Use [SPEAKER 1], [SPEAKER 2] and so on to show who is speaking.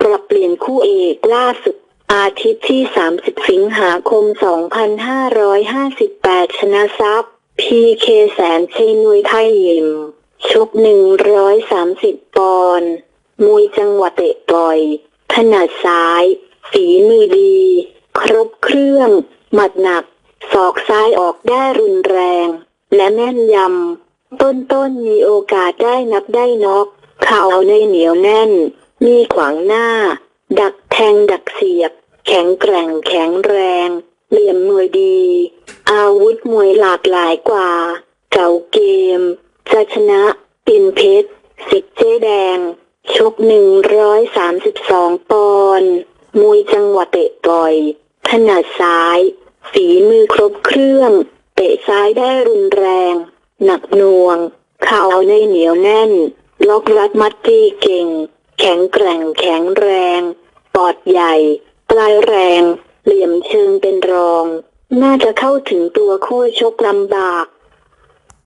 [SPEAKER 1] ปรับเปลี่ยนคู่เอกล่าสุด อาทิตย์ที่ 30 สิงหาคม 2558 ชนะทรัพย์ พีเคแสนชัยนุยไทยยิม ชก 130 ปอนด์มวยจังหวะเตะต่อย ถนัดซ้าย ฝีมือดี ครบเครื่อง หมัดหนัก ศอกซ้ายออกได้รุนแรง และแม่นยำ ต้นต้นๆมีโอกาสได้นับได้นอก เข่าในเหนียวแน่น มีขวางหน้า ดักแทงดักเสียบ แข็งแกร่งแข็งแรง เหลี่ยมมวยดี อาวุธมวยหลากหลายกว่า เก่าเกม จะชนะ ปินเพชรสิทธิ์เจ๊แดง ชก132ปอนด์มวยจังหวะเตะต่อยถนัดซ้าย ฝีมือครบเครื่อง เตะซ้ายได้รุนแรง หนักหน่วง เข่าในเหนียวแน่น ล็อกรัดมัดตีเก่ง แข็งแกร่งแข็งแรง ปอดใหญ่ ปลายแรง เหลี่ยมเชิงเป็นรอง น่าจะเข้าถึงตัวคู่ชกลำบาก